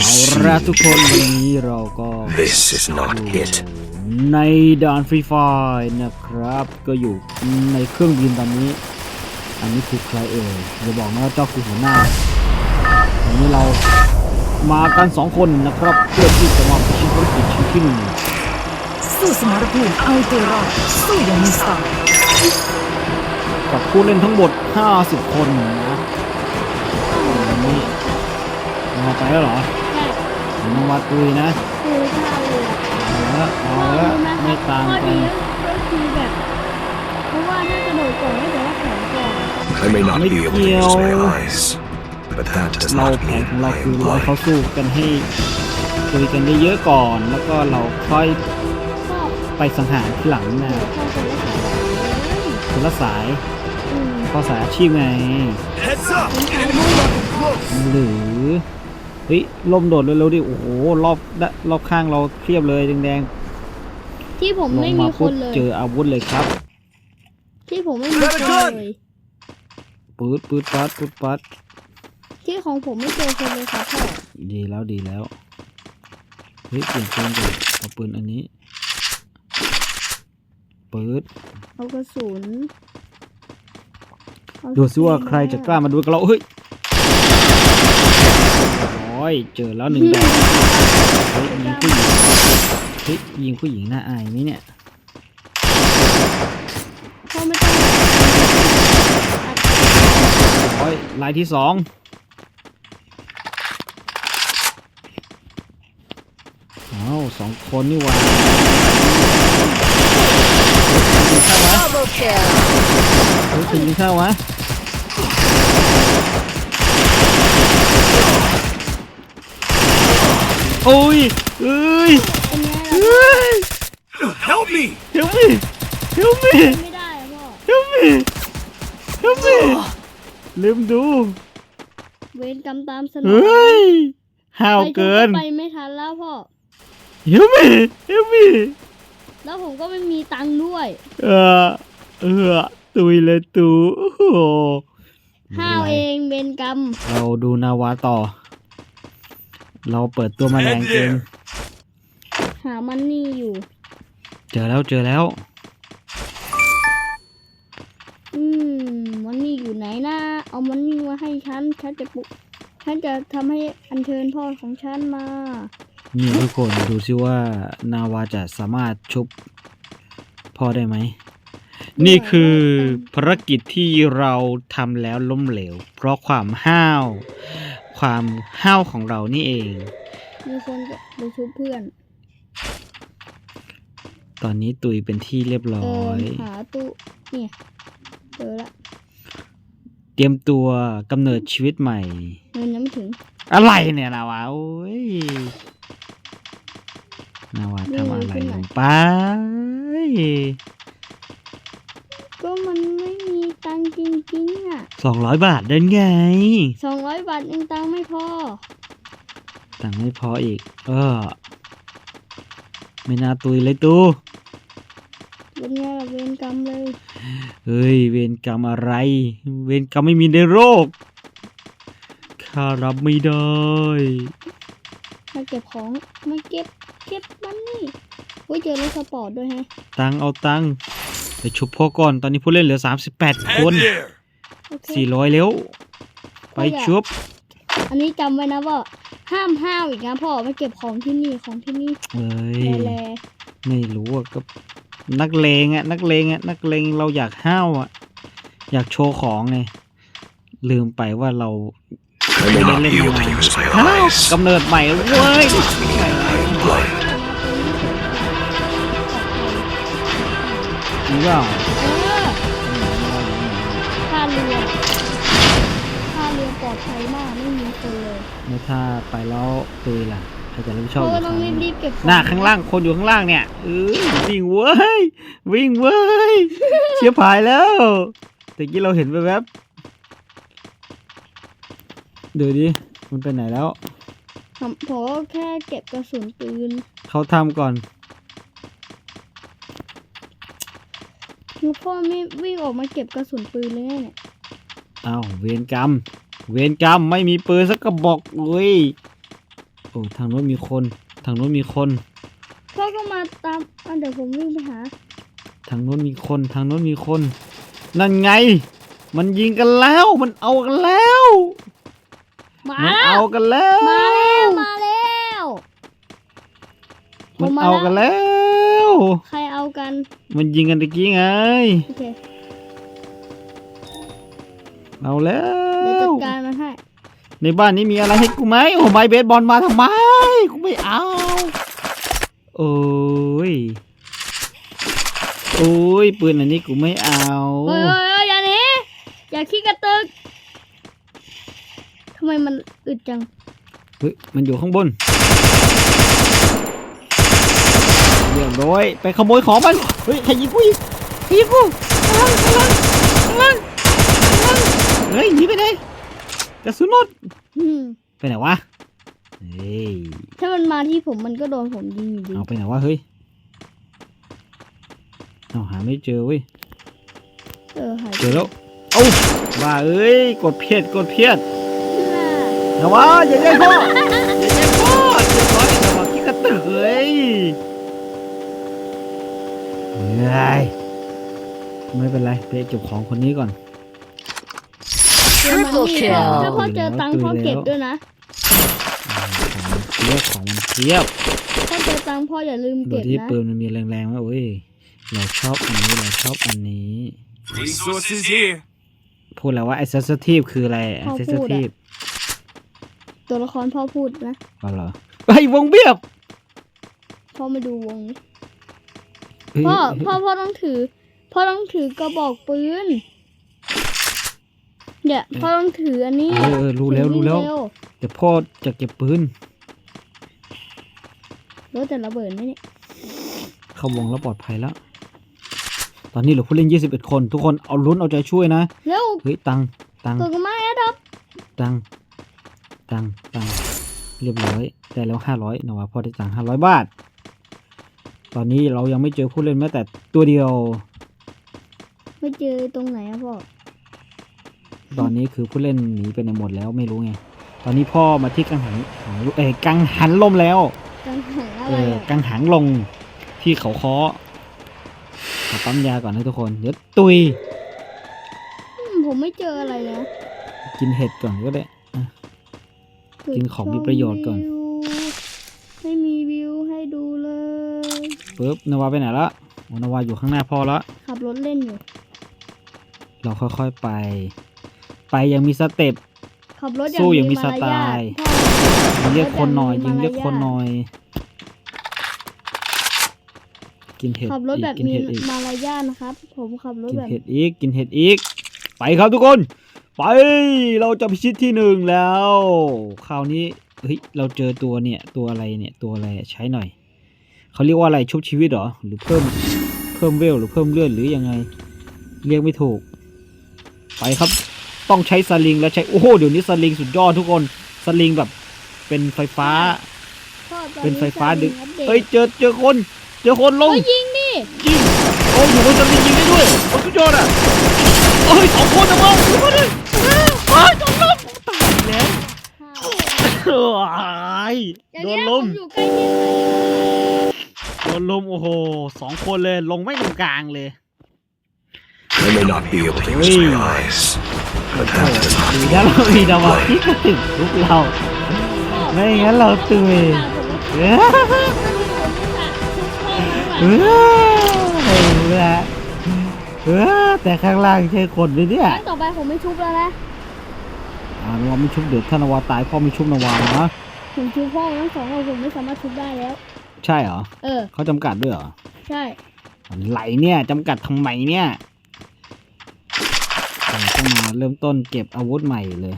เอาละทุกคนวันนี้เราก็ This is not it. ในด่านฟรีไฟนะครับ ก็อยู่ในเครื่องบินตอนนี้ อันนี้คือใครเอ่ยจะบอกนะว่าเจ้าคือหัวหน้าวันนี้เรามากันสองคนนะครับ เพื่อที่จะมาพิชิตภารกิจชิ้นที่หนึ่งสู้สมรภูมิเอาตัวรอดสู้อย่างมีสไตล์กับผู้เล่นทั้งหมด 50 คนนะวันนี้มาไปแล้วเหรอ ใช่น้องมาตุยนะคือถ้าเลยเอาละเอาข้อละรู้ไหมไม่ข้ต่างอกัดีนก็คือแบบเพราะว่าถ้ากระโดดก่อนไม่แต่ว่าแขนก่อน I may not be able to use my eyes, but that does เรา not แผน mean ของเรา I คือ am เราเขา blind. สู้กันให้คุยกันได้เยอะก่อนแล้วก็เราค่อยชอบไปสังหารที่หลังนะชอบคนละสายเลยคนละสายอืมข้อสายอาชีพไง Heads up! หรือเฮ้ยลมโดดเร็วๆดิโอ้โหรอบด้านรอบข้างเราเครียบเลยแดงที่ผมๆลงไม่มามีคปุ๊บนเลยเจออาวุธเลยครับ ที่ผมไม่มีคนเลยปื๊ดปื๊ดปัดปื๊ดปัดที่ของผมไม่เจอคนเลยครับพ่อดีแล้วดีแล้วเฮ้ยเปลี่ยนปืนก่อนเอาปืนอันนี้ปื๊ดเอากระสุนเอดูซิว่าสกิลใครจะกล้ามาดูกับเราเฮ้ย โอ้ยเจอแล้วหนึ่งดอกเฮ้ยยิงผู้หญิงเฮ้ยยิงผู้หญิงน่าอายไหมเนี่ยพ่อไม่ต้องโอ้ยลายที่สองอ้าวสองคนนี่หว่าเฮ้ยยิงเข้าวะ โอ้ยเอ้ยอันเนี้ยเอ้ย Help me! help me help me เราไม่ได้อะพ่อ help me help me ลืมดู เวรกรรมตามสนเฮอง้ยห้าวไปจเกิน ไปไม่ทันแล้วพ่อ help me help me แล้วผมก็ไม่มีตังค์ด้วย เออเออตุยเลยตูโอ้โหห้าวเองเวรกรรม เราดูนาวาต่อ เราเปิดตัวแมาแรงเกินหามันนี่อยู่ เจอแล้วเจอแล้ว อืมมันนี่อยู่ไหนนะเอามันนี่มาให้ฉันฉันจะปลุกฉันจะทำให้อัญเชิญพ่อของฉันมานี่ทุกคนดูซิว่านาวาจะสามารถชุบพ่อได้ไหม นี่คือภารกิจที่เราทำแล้วล้มเหลว เพราะความห้าว ความห้าวของเรานี่เอง มีคนจะไปชุบเพื่อนตอนนี้ตุยเป็นที่เรียบเอร้ออย หาตู้เนี่ยเจอละ เตรียมตัวกำเนิดชีวิตใหม่เงินยังไม่ถึง อะไรเนี่ยนาวาโอ้ยนาวาทำอะไรลงไป ก็มันไม่มี ตังค์จริงๆอะสองร้อยบาทได้ไง สองร้อยบาทเองตังค์ไม่พอ ตังค์ไม่พออีก เออ ไม่น่าตุยเลยตูเป็นไงล่ะเวรกรรมเลย เฮ้ย เวรกรรมอะไร เวรกรรมไม่มีในโรคข้ารับไม่ได้ มาเก็บของ มาเก็บ เก็บมันนี่โอ้ยเจอรถสปอร์ตด้วยฮะ ตังค์เอาตังค์ ไปชุบพ่อก่อนตอนนี้ผู้เล่นเหลือ 38 คน Head there! โอเค400 แล้ว ไปชุบอันนี้จำไว้นะว่าห้ามห้าวอีกนะพ่อมาเก็บของที่นี่ของที่นี่เฮ้ยแลไม่รู้อะก็นักเลงอะนักเลงอะนักเลงเราอยากห้าวอะอยากโชว์ของไงลืมไปว่าเรา I may not be able to use my ห้าว eyes. กำเนิดใหม่แล้วเว้ย I am blind. จริงเปล่าเออท่าเรือท่าเรือปลอดภัยมากไม่มีคนเลย ไม่ถ้าไปแล้วตุยล่ะใครจะรับผิดชอบเพราะอีว่ากคต้อรั้งงรีบๆเก็บของหน้าข้างล่างคนอยู่ข้างล่างเนี่ยเออวิ่งเว้ยวิ่งเว้ยเชียร์ผายแล้วแต่กี้เราเห็นแวบๆดูดิมันไปไหนแล้ว ผมผมก็แค่เก็บกระสุนปืน เขาทำก่อน แล้วพ่อไม่วิ่งออกมาเก็บกระสุนปืนเลยไงเนี่ยอ้าวเวรกรรม เวรกรรมไม่มีปืนสักกระบอกเว้ยโอ้ทางโน้นมีคน ทางโน้นมีคน พ่อก็มาตามอะเดี๋ยวผมวิ่งไปหา ทางโน้นมีคน ทางโน้นมีคน นั่นไง มันยิงกันแล้ว มันเอากันแล้วมามันแล้วเอากันแล้ว มาแล้วมาแล้วผมันมมาเอากันแล้วแล้ว ใครเอากัน มันยิงกันตะกี้ไง โอเคเอาแล้เดี๋ยวจัว ดการมันให้ ในบ้านนี้มีอะไรให้กูไหมโอ้ไม้เบสบอลมาทำไม กูไม่เอา โอ้ย โอ้ย ปืนอันนี้กูไม่เอา เฮ้ยเฮ้ยเฮ้ยอย่าหนีอย่าขี้กระตึกทำไมมันอึดจัง เฮ้ย มันอยู่ข้างบน เรียบร้อยไปขโมยของมัน เฮ้ยใครยิงกูอีกใครยิงกูข้างล่างข้างล่างข้างล่างข้างล่างเฮ้ยหนีไปไหนกระสุนหมดอืมไปไหนวะ เฮ้ย ถ้ามันมาที่ผมมันก็โดนผมยิงอยู่ดีเอาไปไหนวะเฮ้ยเอาหาไม่เจอเว้ย เออหายเจอแล้ว เอ้าว่าเอ้ย กดเพียดกดเพียดน่านะวะอย่าแย่งพ่อ เฮ้ยไม่เป็นไรไปเก็บของคนนี้ก่อนเจอมันนี่ Triple ถ้าพ่อเจอตังค์พ่อเก็บด้วยนะของมันเทียบของมันเทียบถ้าเจอตังค์พ่ออย่าลืมดูเก็บที่นะปืนมันมีแรงๆว่าเว้ยเราชอบอันนี้เราชอบอันนี้ Resources here. พูดแล้วว่า accessory คืออะไร accessory ตัวละครพ่อพูดนะเอาเหรอเฮ้ยวงเบียบพ่อไม่ดูวงนี้เฮ้ย พ่อพ่อพ่อต้องถือ พ่อต้องถือกระบอกปืนเนี่ยพ่อต้องถืออันนี้เออเออรู้แล้วถือรู้แล้วงเร็แต่พ่อจะเก็บปืนรถแต่ระเบิดไหมเนี่ยเข้าวงแล้วปลอดภัยแล้ว ตอนนี้เหลือผู้เล่น 21 คน ทุกคนเอาลุ้นเอาใจช่วยนะเร็วเฮ้ยตังตังตัวกันมาแอดดับตังตังตังเรียบร้อยได้แล้ว500นะวะพอได้ตังค์500บาท ตอนนี้เรายังไม่เจอผู้เล่นแม้แต่ตัวเดียว ไม่เจอตรงไหนอะพ่อ ตอนนี้คือผู้เล่นหนีไปไหนหมดแล้วไม่รู้ไง ตอนนี้พ่อมาที่กังหันหางเอ้ยกังหันลมแล้ว กังหันอะเอไรออะกังหังลงที่เขาเคาะขอปั๊มยาก่อนนะทุกคน เดี๋ยวตุยอืมผมไม่เจออะไรเลยนะกินเห็ดก่อนก็ได้อะกินของมีประโยชน์ก่อนวิวไม่มีวิวให้ดูเลย ปึ๊บนาวาไปไหนละโอ้นาวาอยู่ข้างหน้าพ่อละขับรถเล่นอยู่ เราค่อยๆไป ไปยังมีสเต็ปขับรถสู้อย่างมีมสรไตยาทล์พ่อยิงเรียกคนหน่อยขับรถยิงเรียกแบบมีคนหมารยาทน่อย กินเห็ดขับรถอีกแบบกินมีเห็ดอีกมารยาทนะครับ ผมขับรถกินแบบเห็ดอีกกินเห็ดอีก ไปครับทุกคน ไปเราจะพิชิตที่หนึ่งแล้ว คราวนี้เฮ้ยเราเจอตัวเนี่ยตัวอะไรเนี่ยตัวอะไรอะใช้หน่อย เขาเรียกว่าอะไรชุบชีวิตเหรอ หรือเพิ่มเพิ่มเวลหรือเพิ่มเลือดหรือยังไง เรียกไม่ถูก ไปครับ ต้องใช้สลิงและใช้โอ้โหเดี๋ยวนี้สลิงสุดยอดทุกคนสลิงแบบ เป็นไฟฟ้าพ่อตอเป็นไฟฟ้าดึงจะมีอัปดตเฮ้ยเจอเจอคน เจอคนลงโอ้ยยิงดิยิงโอ้ยอยู่บนสลิงยิงได้ด้วยโอ้ยสุดยอดอะโอ้ยสองคนนะมั้งดูมาดิโอ้ยโดนลมตายแล้วโอ้ยอย่างโดเงี้นยลผมมอยู่ใกล้ที่ไหนโดนล มโอ้โหสองคนเลยลงไม่ตรงกลางเลย I may not be able to use my eyes, but half the ดี time นะเรามีดาวาที่กระติกทุกเรา ไม่งั้นเราตุยเออเออเออเออแต่ข้างล่างใช่คนไหมเนี่ยงั้นต่อไปผมไม่ชุบแล้วนะ อ่านวาไม่ชุบเดือดถ้านาวาตายพ่อไม่ชุบนาวานะ ผมชุบพ่อทั้งสองเราผมไม่สามารถชุบได้แล้ว ใช่เหรอเออ เขาจำกัดด้วยเหรอใช่อะไรเนี่ยจำกัดทำไมเนี่ยเราต้องมาเริ่มต้นเก็บอาวุธใหม่เลย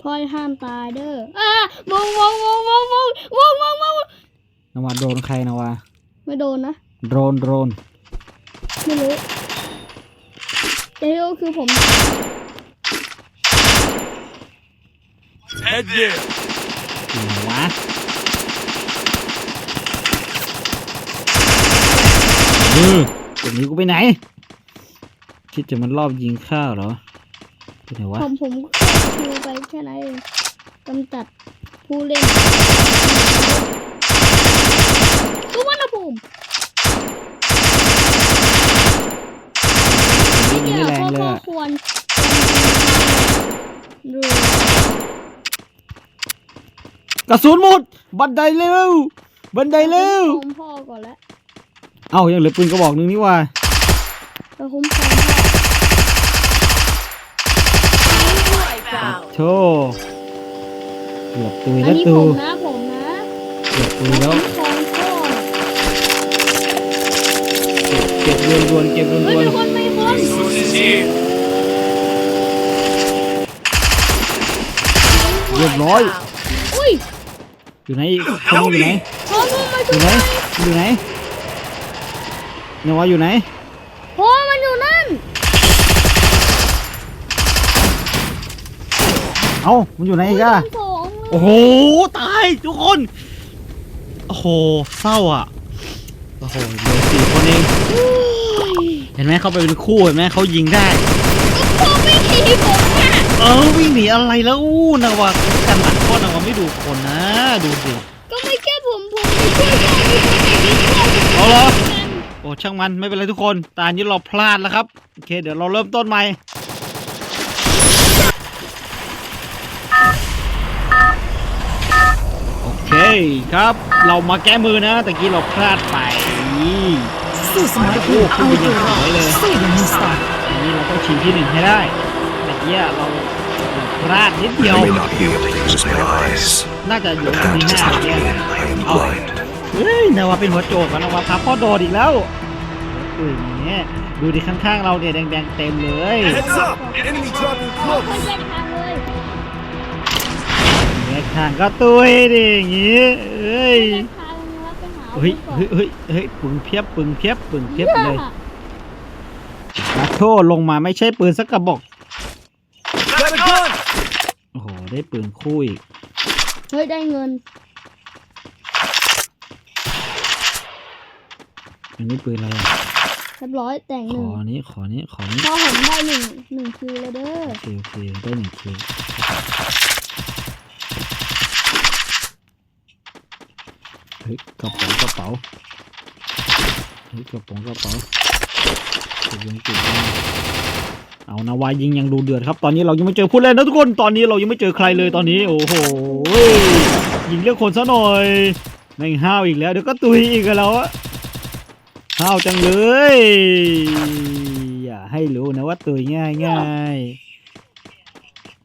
พ่อห้ามตายเด้ออ่าวงวงวงวงวงวงวงวงนาวาโดนใครนาวาไม่โดนนะโดรนโดรนไม่รู้แต่ที่รู้คือผม head there. เออตัวนี้กูไปไหน คิดจะมันรอบยิงข้าวเหรอไปไหนวะผมผมคิวไปแค่นั้นเองกำจัดผู้เล่นสุวรรณภูมิยิงไม่แรงข้อเลยข้ออะควรดูกระสุนหมด บันไดเร็ว บันไดเร็วคุ้มพ่อก่อนแล้ว เอ้ายังเหลือปืนกระบอกหนึงนี่ว่าจะคุ้มครองพ่อโธ่เกือบตุยอันแล้วนี้ตูผมนะผมนะเกือบตุยจะแล้วคุ้มครองพ่อเก็บรวนๆเก็บรเฮ้ยวนมีคนมีคนๆเรียบร้อยอุ้ยอยู่ไหนอีกคนนึงอยู่ไหนพ่อมึงมาอช่วยู่ยไหนอยู่ไหน นวาอยู่ไหนพ่อมันอยู่นั่น เอ้ามันอยู่ไหนอีกอะชั้นสองโอ้โหตายทุกคนโอ้โหเศร้าอะโอ้โหเหลือสี่คนเองเห็นไหมเขาไปเป็นคู่เห็นไหมเขายิงได้ พ่อไม่ขี่ผมอะเออวิ่งหนีอะไรแล้วอู้นะวะกันหลังก็นะวะไม่ดูคนนะดูสิก็ไม่แค่ผมผมไปช่วยพ่อมีคนไปยิงพ่อเอาเหรอกันโอ้ช่างมันไม่เป็นไรทุกคนตานี้เราพลาดแล้วครับโอเค เดี๋ยวเราเริ่มต้นใหม่โอเคครับ เรามาแก้มือนะตะกี้เราพลาดไปสู้สมรภูมิเอาตัวรอดสู้อย่างมีสไตล์ทีนี้เราต้องชิงที่หนึ่งให้ได้ตะกี้เราเราพลาดนิดเดียว I may not be able to use my eyes. น่าจะอยู่ But ที่ that ห้า does not เนี่ย mean I am blind. เฮ้ยนาวาเป็นหัวโจกอะนาวาพับพ่อโดดอีกแล้วอุ้ยเนี่ยดูดิข้างๆเราเนี่ยแดงๆเต็มเลย Heads up! Enemy dropping พ่อ close! ไม่แยกทางเลยเนี่ยข้างก็ตุยดิอย่างงี้เอ้ยแยกทางแล้วไปหาเฮ้ยอาวุเฮ้ยธก่อนเฮ้ยเฮ้ยปึงเพียบปึงเพียบปึงเพียบเลยนี่มาโทษลงมาไม่ใช่ปืนสักกระบอก Got a gun! โอ้โหได้ปืนคู่อีกเฮ้ยได้เงิน อันนี้ปืนอะไรอะเรียบร้อยแต่งขหนึ่งอนี้ขอนี้ขอนี้พ่อผมได้หนึ่งหนึ่งคิวเลยเด้อ โอเคโอเคได้หนึ่งเคเฮ้ยกระเป๋ากระเป๋าเฮ้ยกระเป๋ากระเป๋าเก็บยังเก็บยังเอานาวายิงยังดูเดือดครับ ตอนนี้เรายังไม่เจอผู้เล่นนะทุกคนตอนนี้เรายังไม่เจอใครเลยตอนนี้ โอ้โหยิงเรียกคนซะหน่อยแม่งห้าวอีกแล้วเดี๋ยวก็ตุยอีกแล้วอะ ห้าวจังเลย อย่าให้รู้นะว่าตุยง่ายง่าย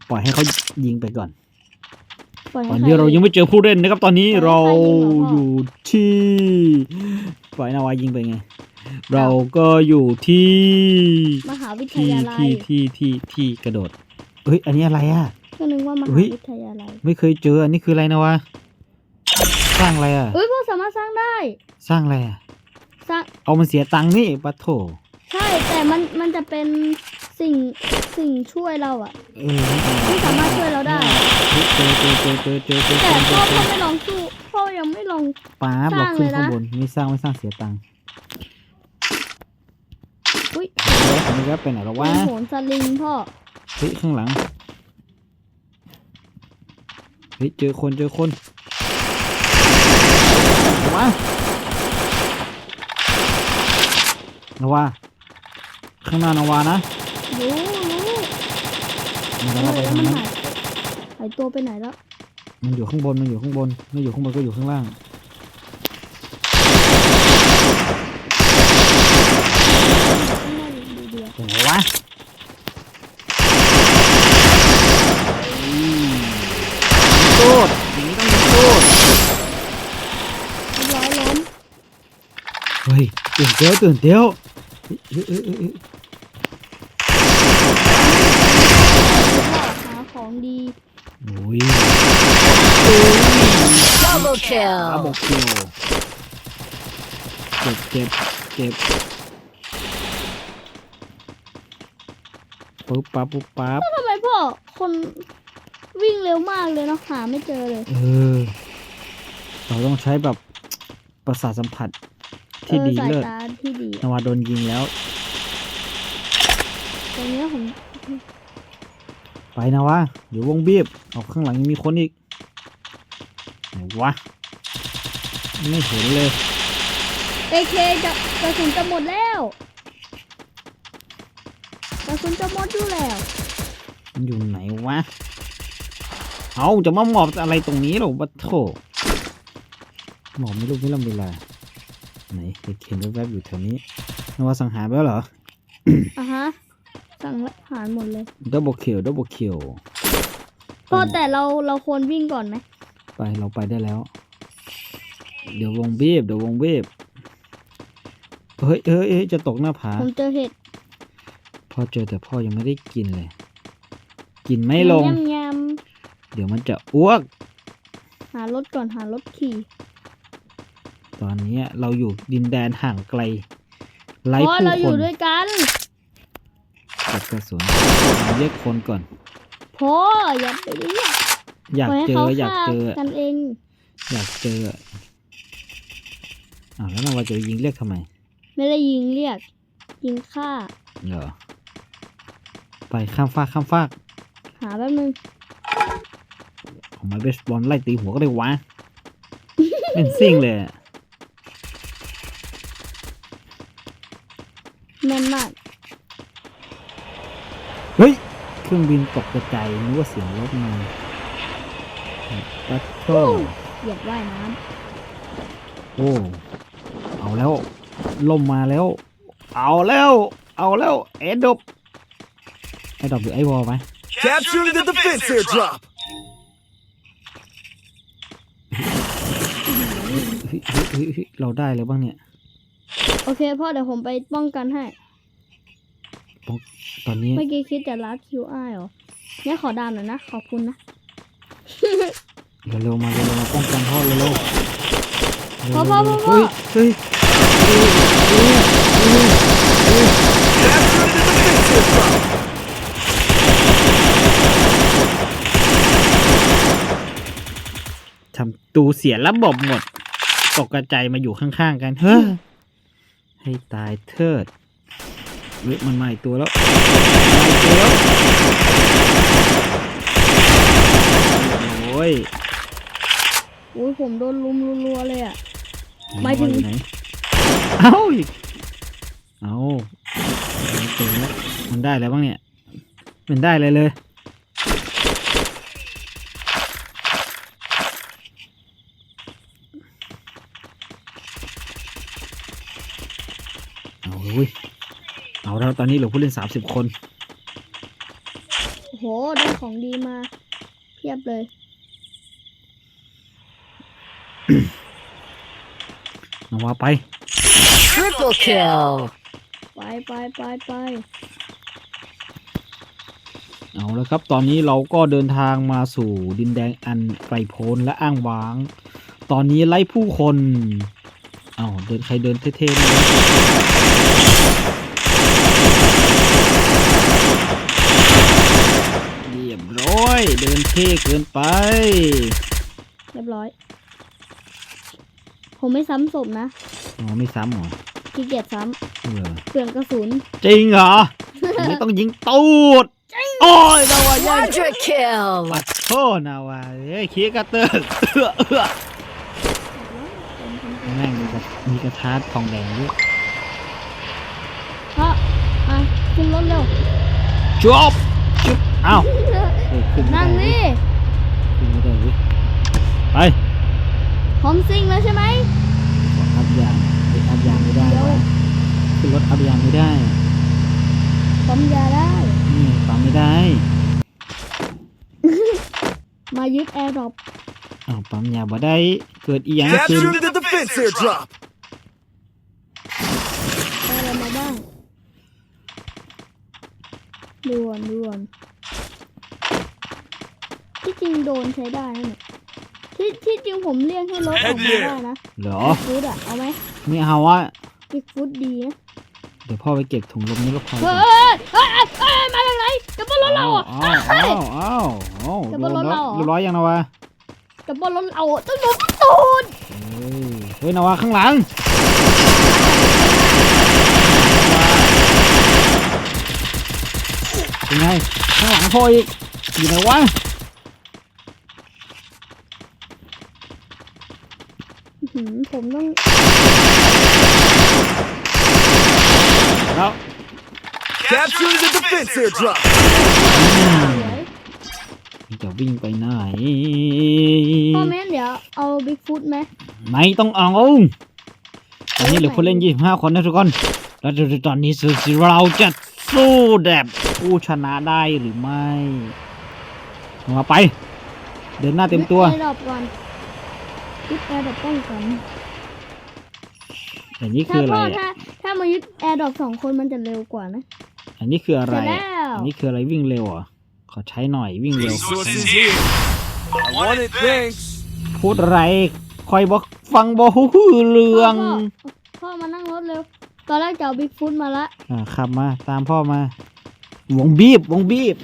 ปล่อยให้เขายิงไปก่อนปล่ยตให้อนนี้เรายังไม่เจอผู้เล่นนะครับ ตอนนี้ปล่เราอยให้ใครยิงเหรอพ่อออยู่ที่ปล่อยนาวายิงไปไง เราก็อยู่ที่มหาวิทที่ยาลัยที่ที่ที่ที่กระโดดเฮ้ยอันนี้อะไรอะก็นึกว่ามเฮ้หายวิทยาลัยไม่เคยเจออันนี้คืออะไรนะวะสร้างอะไรอะเอ้ยพ่อสามารถสร้างได้ สร้างอะไรอะ สร้างเอามันเสียตังค์นี่ปะโถใช่แต่มันมันจะเป็นสิ่งสิ่งช่วยเราอะเออที่สามารถช่วยเราได้เฮ้ยเจอเจอเจอเจอเจอเจอเจแต่อเจพ่ออเจพ่ออไม่ลองสู้พ่อยังไม่ลองป๊าบสเราร้างขึ้นเลยนะข้างบนไม่สร้างไม่สร้างเสียตังค์อุ้ยแล้วผมก็ไปไหนแล้ววะเป็นโหนสลิงพ่อเฮ้ยข้างหลัง เฮ้ยเจอคนเจอคนระ วะระวะข้างหน้านาวานะรู้รู้มันไปแล้วทางมันนั้นหายหายตัวไปไหนแล้วมันอยู่ข้างบนมันอยู่ข้างบนไม่อยู่ข้างบนก็อยู่ข้างล่างข้างหน้าดูเดียวเป็นไงวะตูดอย่างนี้ต้องมีตูดเรียบร้อยล้มเฮ้ยตื่นเต้วตื่นเต้ว เฮ้ยเฮ้ยเฮ้ยเฮ้อหาของดีโอ้ย Double อา kill บอกคิวเก็บเก็บเก็บปุ๊บปั๊บปุ๊บปั๊บทำไมพ่อคนวิ่งเร็วมากเลยเนาะหาไม่เจอเลย เออ เราต้องใช้แบบประสาทสัมผัส ที่ออดีสายเลิศตาที่ดีนาวาโดนยิงแล้วตรงเนี้ยผมไปไปนะวะเดี๋ยววงบีบเอาข้างหลังยังมีคนอีกไหนวะไม่เห็นเลยเอเคจะกระสุนจะหมดแล้วกระสุนจะหมดอยู่แล้วมันอยู่ไหนวะเอาจะมาหมอบอะไรตรงนี้หรอวะโถหมอบไม่รู้ไม่ลำเวลา ไหนเห็นเข็นแวบๆอยู่แถวนี้นว่าสังหารไปแล้วเหรออะฮะ สั่งละหารหมดเลยดับเบิลคิวดับเบิลคิวพ่อแต่เราเราควรวิ่งก่อนไหมไปเราไปได้แล้ว เดี๋ยววงบีบเดี๋ยววงบีบเฮ้ยเฮ้ยเฮ้ยจะตกหน้าผาผมเจอเห็ดพ่อเจอแต่พ่อยังไม่ได้กินเลย กินไม่ลง ยำยเดี๋ยวมันจะอ้วกำหารถก่อนหารถขี่ ตอนนี้เราอยู่ดินแดนห่างไกลไร้พ่อผู้เราอคยู่นด้วยกันเก็บกระสุนเรียกคนก่อนพ่ออย่าไปเรียกอยากปล่ให้เจเขาออยากฆ่เจอกันเอง อยากเจออ้าวแล้วนาวาจะยิงเรียกทำไม ไม่ได้ยิงเรียก ยิงฆ่าเหรอไปข้ามฟากข้ามฟาก หาแป๊บนึงเอาไม้เบสบอลไล่ตีหัวก็ได้วะเป็นซิ่งเลย แม่นมาก เฮ้ย เครื่องบินตกกระจายนึกว่าเสียงรถมาปัดโตเหยียบว่ายน้โอ้ เอาแล้วลมมาแล้ว เอาแล้ว เอาแล้วเอ็ดดบไอ้ดอกหรือไอ้วอลไหม Capturing the defense airdrop. เฮ้ยเฮ้ยเฮ้ยเฮ้ยเราได้แล้วบ้างเนี่ยำโอเคพ่อเดี๋ยวผมไปป้องกันให้ ตอนนี้ เมื่อกี้คิดจะรัดคิวอ้ายเหรอเนี่ยขอดามหน่อยนะ ขอบคุณนะ เร็วๆมาเร็วๆมาป้องกันพ่อเร็วๆเร็วๆพ่อพ่อพ่อพ่อ เฮ้ยเฮ้ยเฮ้ยเฮ้ยเฮ้ยเฮ้ย Capturing the defense airdrop. ทำตูเสียระบบหมด ตกกระจายมาอยู่ข้างๆกัน เฮ้ย ให้ตายเถิดเฮ้ยมันมาอีกตัวแล้วมาอีกตัวแล้วโอ้ยอุ้ยผมโดนลุมรัวๆเลยอะหมายถึงอยู่ไหนเอ้าอีกเอ้าไม่เจอแล้วมันได้แล้วบ้างเนี่ยมันได้เลยเลย อาเลยเว้ยเอาแล้วตอนนี้เหลือผู้เล่นสามสิบคนโอ้โหได้ของดีมาเพียบเลย นาวาไป Triple kill. ไปไปไปไปเอาแล้วครับ ตอนนี้เราก็เดินทางมาสู่ดินแดงอันไกลโพ้นและอ้างว้าง ตอนนี้ไล่ผู้คน เอาเดินใครเดินเท่ๆนะเรียบร้อย เดินเท่เกินไป เรียบร้อย ผมไม่ซ้ำศพนะอ๋อไม่ซ้ำเหรอขี้เกียจซ้เหรอำเปลืองกระสุน จริงเหรอไม่ต้องยิงตูดโอ้ยนาวาย่าง Quadra kill. ปัดโทษนาวาเฮ้ยขี้กระเตือกเอื้อเอื้อแม่งมีกระมีกระทะทองแดงด้วยเพราะมาขึ้นรถเร็วจบจุบอ้าว เฮ้ยขึ้นไม่นั่งได้นี่ขึ้นไม่ได้เว้ยไปพร้อมซิ่งแล้วใช่ไหมขออัพยางเฮ้ยอัพยางไม่ได้เดี๋ยววะขึ้นรถอัพยางไม่ได้ปั๊มยาได้ นี่ปั๊มไม่ได้มายึดแอร์ดรอปอ้าวปั๊มยาบ่ได้ เกิดอีหยังขึ้น Capturing the defense airdrop. ได้อะไรมาบ้างด่วนด่วน ที่จริงโดนใช้ได้นะเนี่ยที่ที่จริงผมเรียกให้รถออกมาได้นะเหรอฟุตอะเอาไหมไม่เอาวะบิ๊กฟุตดีนะเดี๋ยวพ่อไปเก็บถุงลมนี้รถพอเฮ้ยเฮ้ยเฮ้ยเฮ้ยมาจากไหนกระเป๋ารถเราอะอ้าวอ้าวอ้าวอ้าวจะโดบนนรถแล้วเราเหรอ เรียบร้อยยังนะวะกระเป๋ารถเราอะต้องโดนประตูนเฮ้ยเฮ้ยนาวาข้างหลังเป็นไงข้างหลังพ่ออีกอยู่ไหนวะ อื้อหือ ผมต้องแล้ว Capturing the defense airdrop. สวยจะวิ่งไปไหน พ่อแม่เดี๋ยวเอาบิ๊กฟุตไหมไม่ต้องเอาตอนนี้เหลือผู้เล่น 25 คนนะทุกคน แล้วตอนนี้เราจะสู้แบบผู้ชนะได้หรือไม่มาไป เดินหน้าเต็มตัวยึดแอร์ดรอปก่อน ยึดแอร์ดรอปป้องกันอันนี้ถ้าคืออะไรพ่ออะถ้าถ้ามายึดแอร์ดรอปสองคนมันจะเร็วกว่านะ อันนี้คืออะไรเสร็จแล้อะว อันนี้คืออะไรวิ่งเร็วเหรอะขอใช้หน่อยวิ่งเร็ว Resources here. I want it, thanks. พูดอะไรคอยบอกฟังบอกหูเรื่องพ่อพ่อมานั่งรถเร็ว ตอนแรกจะเอาบิ๊กฟุตมาละ อ่าขับมาตามพ่อมา วงบีบวงบีบ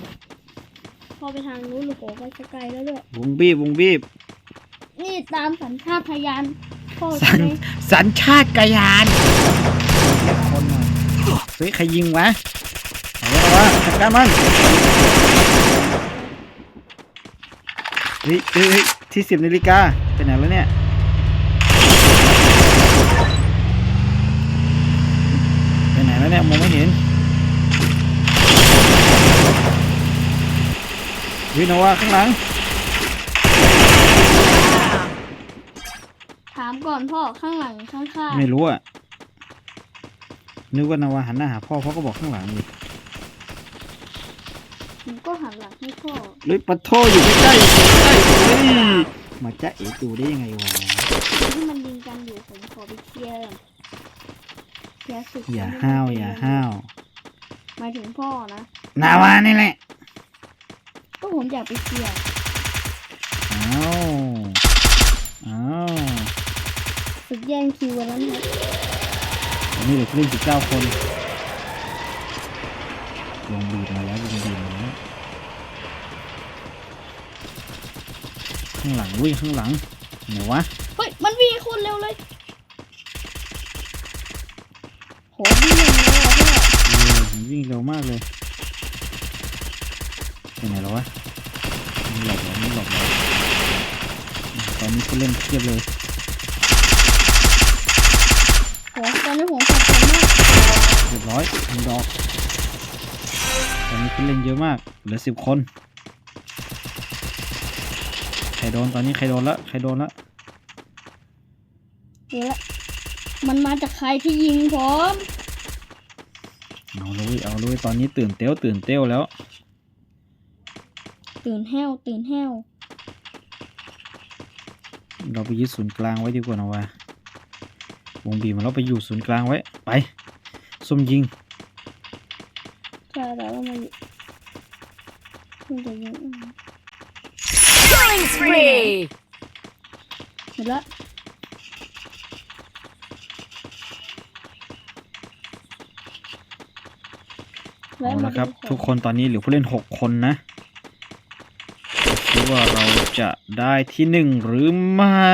พ่อไปทางนู้นโอ้โหไปสกายแล้วด้วย วงบีบวงบีบ นี่ตามสัญชาตญาณพ่อสัใช่ญไหมสัญชาติกยานเรียกคนหน่อยเฮ้ยใครยิงวะเอาวะเอาวะจัดการมันเฮ้ยเฮ้ยเฮ้ยที่สิบนาฬิกาไปไหนแล้วเนี่ยไปไหนแล้วเนี่ยมองไม่เห็นวินาวาข้างหลังามก่อนพ่อข้างหลังข้างข้างไม่รู้อะ นึกว่านาวาหันหน้าหาพ่อพ่อก็บอกข้างหลังเลยผมก็หันหลังให้พ่อเฮ้ยปะโทอยู่ใกล้ๆอยู่ใกล้ๆเฮ้ยมาจะเอ๋ตูได้ยังไงวะที่มันยิงกันอยู่ผมขอไปเคลียร์ก่อนเคลียร์สุดอย่าห้าวอย่าห้าวหมายถึงพ่อนะนาวานี่แหละก็ผมอยากไปเคลียร์อ้าวอ้าว สุดแย่งคิวแล้วนะอันนี้เหลือผู้เล่นสิบเก้าคนวงบีบมาแล้ววงบีบมาแล้วข้างหลังวิ่งข้างหลังไหนวะเฮ้ยมันวิ่งโคนเร็วเลยโหวิ่งเร็วเลยอะพ่อเออมันวิ่งเร็วมากเลยไปไหนแล้ววะมันหลบแล้วมันหลบแล้วตอนนี้ผู้เล่นเทียบเลย โหตอนนี้ผมสับสนมาก เรียบร้อยหนึ่งดอก ตอนนี้ผู้ เล่นเยอะมาก เหลือสิบคน ใครโดนตอนนี้ใครโดนละใครโดนละเดี๋ยวละมันมาจากใครที่ยิงผมเอาเลยเอาเลยตอนนี้ตื่นเต้วตื่นเต้วแล้ว ตื่นแห้วตื่นแห้วเราไปยึดศูนย์กลางไว้ดีกว่านะวะวงบีมาเราไปอยู่ศูนย์กลางไว้ ไปส้มยิง ใช่แล้วมัน มาอยู่มันจะยิง Killing spree! เห็นละเอาละครับ ทุกคนตอนนี้เหลือผู้เล่นหกคนนะคิดว่าเราจะได้ที่หนึ่งหรือไม่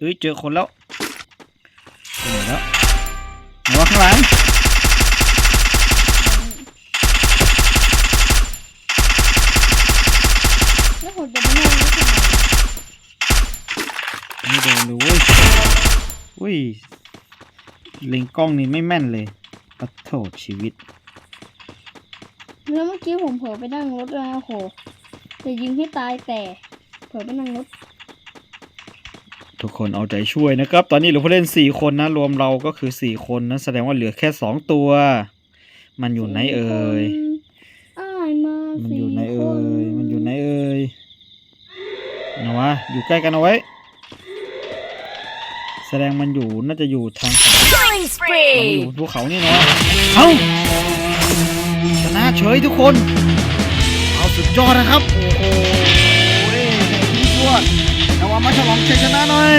เอ้ยเจอคนแล้วเจอแล้วไหนวะข้างหลัง แล้วผมจะไปนั่งรถทำไม ไม่โดนเลยเว้ยอุ้ยเล็งกล้องนี่ไม่แม่นเลยปะโถชีวิต แล้วเมื่อกี้ผมเผลอไปนั่งรถแล้วโอ้โหจะยิงให้ตายแต่เผลอไปนั่งรถ ทุกคนเอาใจช่วยนะครับ ตอนนี้เหลือผู้เล่นสี่คนนะ รวมเราก็คือสี่คนนะ แสดงว่าเหลือแค่สองตัว มันอยู่ไหนเอ่ยอ้ายมามันสี่อยู่ไหนคเอ่ยมันอยู่ไหนเอ่ยนะวะอยู่ใกล้กันเอาไว้ แสดงมันอยู่น่าจะอยู่ทางฝั่ง Killing เราอยู่ spree! ภูเขานี่เนาะเอ้าชนะเฉยทุกคน เอาสุดยอดนะครับ โอ้โหในที่สุดนาวามาฉลองชัยชนะหน่อย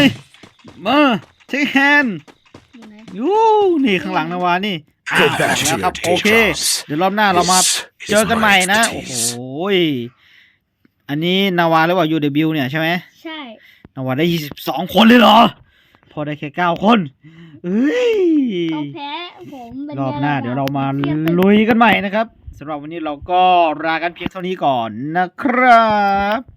มาเทคแฮนอยู่ไหนยูนี่ข้างหลังนาวานี่อ่า Go back ออก to แล้วครับ your โอเค teardrops. เดี๋ยวรอบหน้าเรามา This เจอ is กันใหม่ my นะ โอ้โห expertise. อันนี้นาวาหรือเปล่า UW เนี่ยใช่ไหมใช่นาวาได้22คนเลยเหรอพ อได้แค่9คนเอ้ยเขาแพ้ผมเป็นรอบหน้า เดี๋ยวเรามาทียบป็นลุยกันใหม่นะครับสำหรับวันนี้เราก็ลากันเพียงเท่านี้ก่อนนะครับ